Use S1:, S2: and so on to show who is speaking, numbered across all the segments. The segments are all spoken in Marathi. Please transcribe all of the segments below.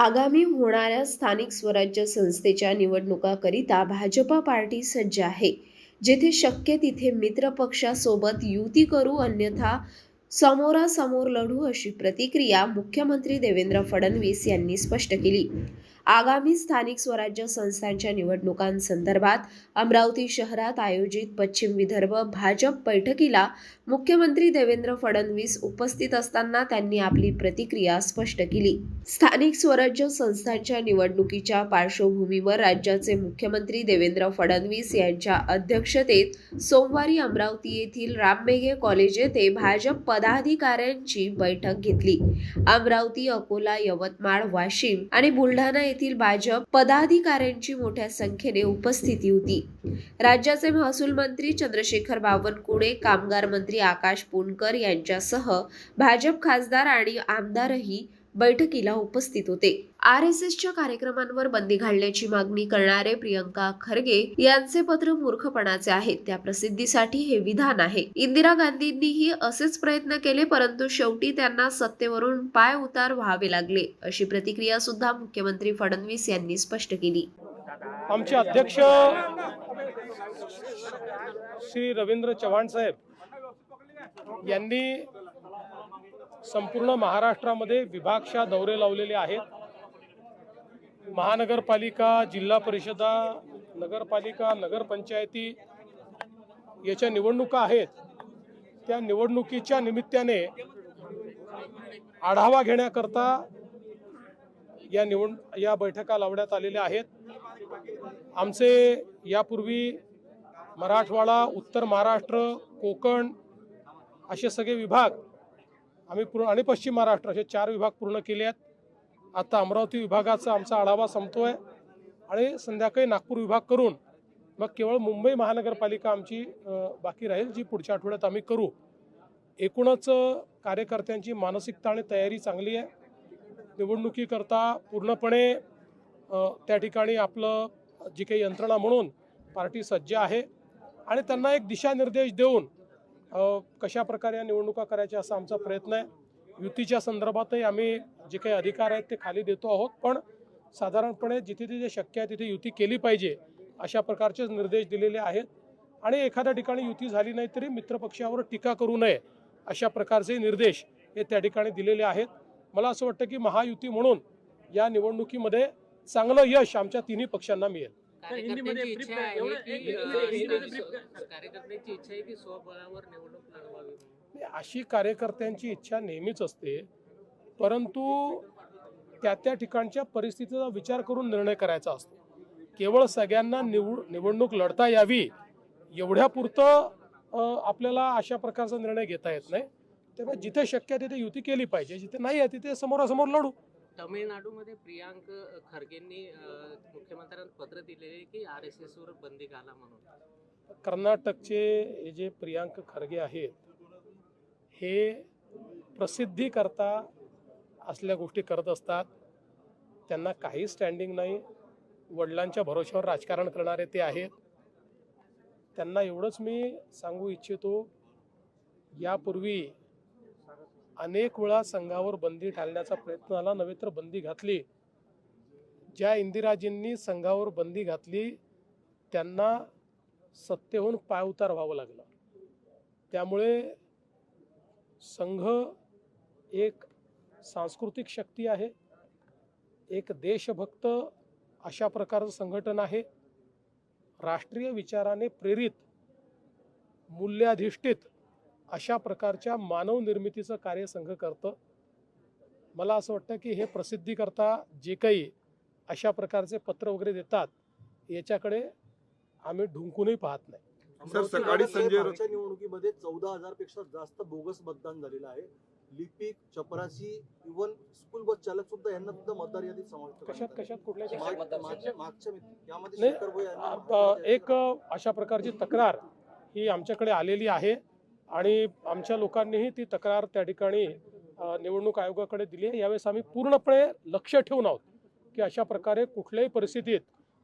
S1: आगामी होणाऱ्या स्थानिक स्वराज्य संस्थेच्या निवडणुकाकरिता भाजपा पार्टी सज्ज आहे. जेथे शक्य तिथे मित्रपक्षासोबत युती करू अन्यथा समोरासमोर लढू अशी प्रतिक्रिया मुख्यमंत्री देवेंद्र फडणवीस यांनी स्पष्ट केली. आगामी स्थानिक स्वराज्य संस्थांच्या निवडणुकांसंदर्भात अमरावती शहरात आयोजित पश्चिम विदर्भ भाजप बैठकीला मुख्यमंत्री देवेंद्र फडणवीस उपस्थित असताना त्यांनी आपली प्रतिक्रिया स्पष्ट केली. स्थानिक स्वराज्य संस्थांच्या निवडणुकीच्या पार्श्वभूमीवर राज्याचे मुख्यमंत्री देवेंद्र फडणवीस यांच्या अध्यक्षतेत सोमवारी अमरावती येथील राममेघे कॉलेज येथे भाजप पदाधिकाऱ्यांची बैठक घेतली. अमरावती अकोला यवतमाळ वाशिम आणि बुलढाणा येथील भाजप पदाधिकाऱ्यांची मोठ्या संख्येने उपस्थिती होती. राज्याचे महसूल मंत्री चंद्रशेखर बावनकुळे कामगार मंत्री आकाश पुणकर यांच्यासह भाजप खासदार आणि आमदारही बैठकीला उपस्थित होते. आर एस एसच्या कार्यक्रमांवर बंदी घालण्याची मागणी करणारे प्रियंका खरगे यांचे पत्र मूर्खपणाचे आहे त्या प्रसिद्धीसाठी हे विधान आहे. इंदिरा गांधींनीही असेच प्रयत्न केले परंतु शेवटी त्यांना सत्तेवरून पाय उतार व्हावे लागले अशी प्रतिक्रिया सुद्धा मुख्यमंत्री फडणवीस यांनी स्पष्ट केली.
S2: आमचे अध्यक्ष श्री रवींद्र चव्हाण साहेब यांनी संपूर्ण महाराष्ट्रामध्ये विभागशा दौरे लावलेले आहेत. महानगरपालिका जिल्हा परिषदा नगरपालिका नगरपंचायती याच्या निवडणुका आहेत. त्या निवडणुकीच्या निमित्ताने आढावा घेण्याकरता या निवड या बैठका लावण्यात आलेल्या आहेत. आमचे यापूर्वी मराठवाडा उत्तर महाराष्ट्र कोकण असे सगळे विभाग आम्ही पूर्ण आणि पश्चिम महाराष्ट्र असे चार विभाग पूर्ण केले आहेत. आता अमरावती विभागाचा आमचा आढावा संपतो आहे आणि संध्याकाळी नागपूर विभाग करून मग केवळ मुंबई महानगरपालिका आमची बाकी राहील जी पुढच्या आठवड्यात आम्ही करू. एकूणच कार्यकर्त्यांची मानसिकता आणि तयारी चांगली आहे. निवडणुकीकरता पूर्णपणे त्या ठिकाणी आपलं जी काही यंत्रणा म्हणून पार्टी सज्ज आहे. आणि त्यांना एक दिशानिर्देश देऊन कशा प्रकारे या निवडणुका करायच्या असा आमचा प्रयत्न आहे. युतीच्या संदर्भातही आम्ही जे काही अधिकार आहेत ते खाली देतो आहोत. पण साधारणपणे जिथे जिथे शक्य आहे तिथे युती केली पाहिजे अशा प्रकारचेच निर्देश दिलेले आहेत. आणि एखाद्या ठिकाणी युती झाली नाही तरी मित्रपक्षावर टीका करू नये अशा प्रकारचे निर्देश हे त्या ठिकाणी दिलेले आहेत. मला असं वाटतं की महायुती म्हणून या निवडणुकीमध्ये चांगलं यश आमच्या तिन्ही पक्षांना मिळेल.
S3: कार्यकर्त्यांची इच्छा आहे की स्वबळावर निवडणूक लढवावी
S2: अशी कार्यकर्त्यांची इच्छा नेहमीच असते परंतु त्या त्या ठिकाणच्या परिस्थितीचा विचार करून निर्णय करायचा असतो. केवळ सगळ्यांना निवड निवडणूक लढता यावी एवढ्यापुरतं आपल्याला अशा प्रकारचा निर्णय घेता येत नाही. त्यामुळे जिथे शक्य आहे तिथे युती केली पाहिजे जिथे नाही आहे तिथे समोरासमोर लढू.
S3: तमिळनाडूमध्ये प्रियांक खरगेंनी मुख्यमंत्र्यांना पत्र दिलेले की आर एस एस वर बंदी घाला म्हणून.
S2: कर्नाटकचे हे जे प्रियांक खरगे आहेत हे प्रसिद्धी करता असल्या गोष्टी करत असतात. त्यांना काही स्टँडिंग नाही. वडिलांच्या भरोश्यावर राजकारण करणारे ते आहेत. त्यांना एवढंच मी सांगू इच्छितो यापूर्वी अनेक वेळा संघावर बंदी घालण्याचा प्रयत्न आला नव्हे तर बंदी घातली. ज्या इंदिराजींनी संघावर बंदी घातली त्यांना सत्तेहून पायउतार व्हावं लागलं. त्यामुळे संघ एक सांस्कृतिक शक्ती आहे एक देशभक्त अशा प्रकारचं संघटन आहे. राष्ट्रीय विचाराने प्रेरित मूल्याधिष्ठित अशा प्रकारच्या मानव निर्मितीचं कार्य संघ करतं. मला असं वाटतं की हे प्रसिद्धीकरता जे काही अशा प्रकारचे पत्र वगैरे देतात याच्याकडे आम्ही ढुंकूनही पाहत नाही.
S4: सर सकाळी संजय
S5: निवडणुकीमध्ये चौदा हजारपेक्षा जास्त बोगस मतदान झालेलं आहे. लिपिक चपरासी इव्हन स्कूल बस चालक सुद्धा यांना सुद्धा मतदार यादीत समाविष्ट
S2: कशात कशात कुठल्या एक अशा प्रकारची तक्रार ही आमच्याकडे आलेली आहे. आणि आमच्या लोकांनीही ती तक्रार त्या ठिकाणी निवडणूक आयोगाकडे दिली आहे. यावेळेस आम्ही पूर्णपणे लक्ष ठेवून आहोत की अशा प्रकारे कुठल्याही परिस्थितीत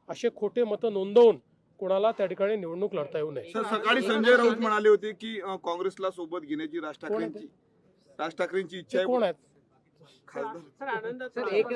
S2: असे खोटे मतं नोंदवून कोणाला त्या ठिकाणी निवडणूक लढता येऊ नये.
S4: सर सकाळी संजय राऊत म्हणाले होते की काँग्रेसला सोबत घेण्याची राज ठाकरेंची राज ठाकरेंची इच्छा
S2: कोण आहेत?
S4: खासदार.
S3: सर एक